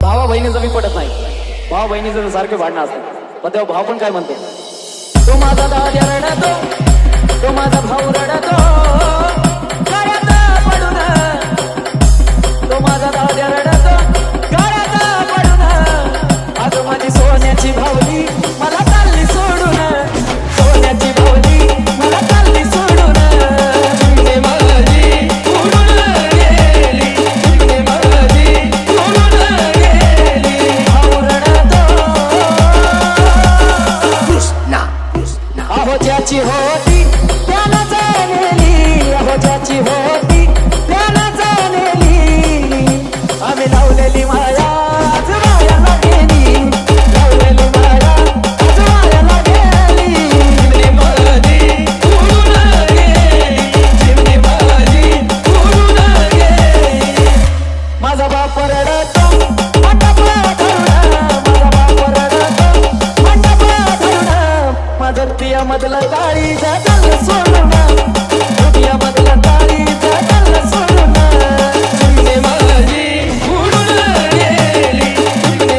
भावा बहिणीचं मी पडत नाही. भावा बहिणीचं तर सारखे भांडणं असतात पण तेव्हा भाव पण काय म्हणतो? तो माझा दादा रडतो तो माझा भाऊ रडतो तो माझा दादा रडतो आज माझी सोन्याची भावली मला अहो ज्याची माझं मधला काळी जाताना काळी माझी उडून गेली. तुम्ही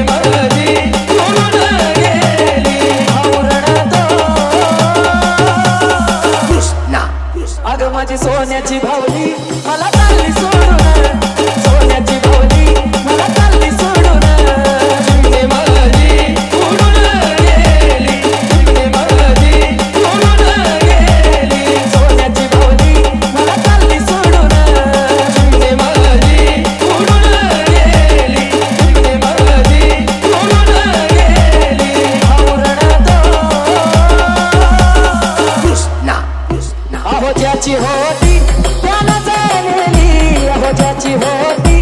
अगं माझी सोन्याची भावली मला चालली सोडून ज्याची होती. त्याला जाणली अहो ज्याची होती.